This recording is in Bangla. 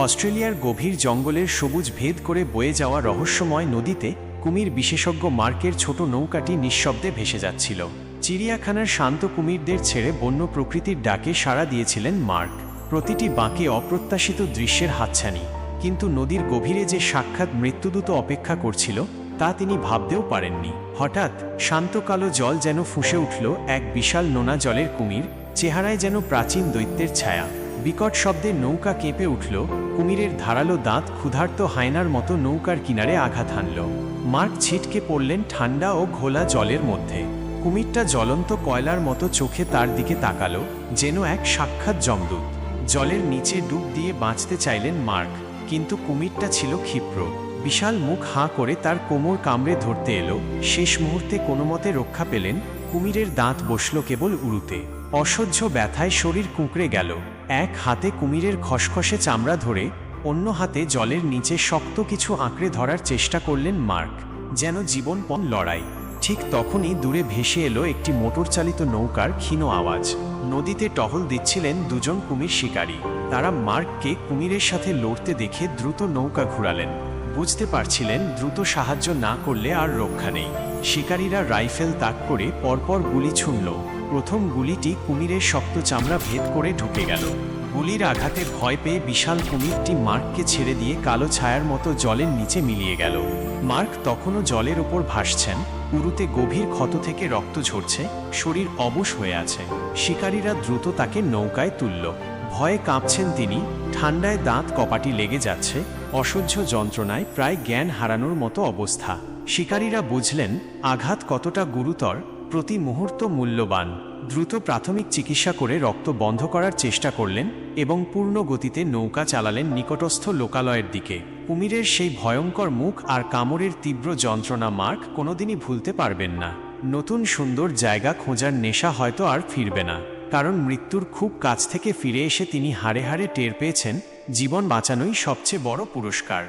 অস্ট্রেলিয়ার গভীর জঙ্গলের সবুজ ভেদ করে বয়ে যাওয়া রহস্যময় নদীতে কুমির বিশেষজ্ঞ মার্কের ছোট নৌকাটি নিঃশব্দে ভেসে যাচ্ছিল। চিড়িয়াখানার শান্ত কুমিরদের ছেড়ে বন্য প্রকৃতির ডাকে সাড়া দিয়েছিলেন মার্ক। প্রতিটি বাঁকে অপ্রত্যাশিত দৃশ্যের হাতছানি। কিন্তু নদীর গভীরে যে সাক্ষাৎ মৃত্যুদূত অপেক্ষা করছিল, তা তিনি ভাবতেও পারেননি। হঠাৎ শান্ত কালো জল যেন ফুঁসে উঠল এক বিশাল নোনা জলের কুমির, চেহারায় যেন প্রাচীন দৈত্যের ছায়া। বিকট শব্দে নৌকা কেঁপে উঠল, কুমিরের ধারালো দাঁত ক্ষুধার্ত হায়নার মতো নৌকার কিনারে আঘাত হানল। মার্ক ছিটকে পড়লেন ঠান্ডা ও ঘোলা জলের মধ্যে। কুমিরটা জ্বলন্ত কয়লার মতো চোখে তার দিকে তাকালো, যেন এক সাক্ষাৎ জমদূত জলের নিচে ডুব দিয়ে বাঁচতে চাইলেন মার্ক, কিন্তু কুমিরটা ছিল ক্ষিপ্র। বিশাল মুখ হাঁ করে তার কোমর কামড়ে ধরতে এলো। শেষ মুহূর্তে কোনো মতে রক্ষা পেলেন, কুমিরের দাঁত বসল কেবল উড়ুতে অসহ্য ব্যথায় শরীর কুঁকড়ে গেল। এক হাতে কুমিরের খসখসে চামড়া ধরে, অন্য হাতে জলের নিচে শক্ত কিছু আঁকড়ে ধরার চেষ্টা করলেন মার্ক, যেন জীবনপণ লড়াই। ঠিক তখনই দূরে ভেসে এলো একটি মোটর চালিত নৌকার ক্ষীণ আওয়াজ। নদীতে টহল দিচ্ছিলেন দুজন কুমির শিকারী। তারা মার্ককে কুমিরের সাথে লড়তে দেখে দ্রুত নৌকা ঘুরালেন। বুঝতে পারছিলেন দ্রুত সাহায্য না করলে আর রক্ষা নেই। শিকারীরা রাইফেল তাক করে পরপর গুলি ছুঁড়ল। প্রথম গুলিটি কুমিরের শক্ত চামড়া ভেদ করে ঢুকে গেল। গুলির আঘাতে ভয় পেয়ে বিশাল কুমিরটি মার্ককে ছেড়ে দিয়ে কালো ছায়ার মতো জলের নিচে মিলিয়ে গেল। মার্ক তখনও জলের ওপর ভাসছেন। উরুতে গভীর ক্ষত থেকে রক্ত ঝরছে। শরীর অবশ হয়ে আছে। শিকারীরা দ্রুত তাকে নৌকায় তুলল। ভয়ে কাঁপছেন তিনি। ঠান্ডায় দাঁত কপাটি লেগে যাচ্ছে। অসহ্য যন্ত্রণায় প্রায় জ্ঞান হারানোর মতো অবস্থা। শিকারীরা বুঝলেন, আঘাত কতটা গুরুতর প্রতি মুহূর্ত মূল্যবান, দ্রুত প্রাথমিক চিকিৎসা করে রক্ত বন্ধ করার চেষ্টা করলেন এবং পূর্ণ গতিতে নৌকা চালালেন নিকটস্থ লোকালয়ের দিকে। কুমিরের সেই ভয়ঙ্কর মুখ আর কামড়ের তীব্র যন্ত্রণা মার্ক কোনোদিনই ভুলতে পারবেন না। নতুন সুন্দর জায়গা খোঁজার নেশা হয়তো আর ফিরবে না, কারণ মৃত্যুর খুব কাছ থেকে ফিরে এসে তিনি হাড়ে হাড়ে টের পেয়েছেন, জীবন বাঁচানোই সবচেয়ে বড় পুরস্কার।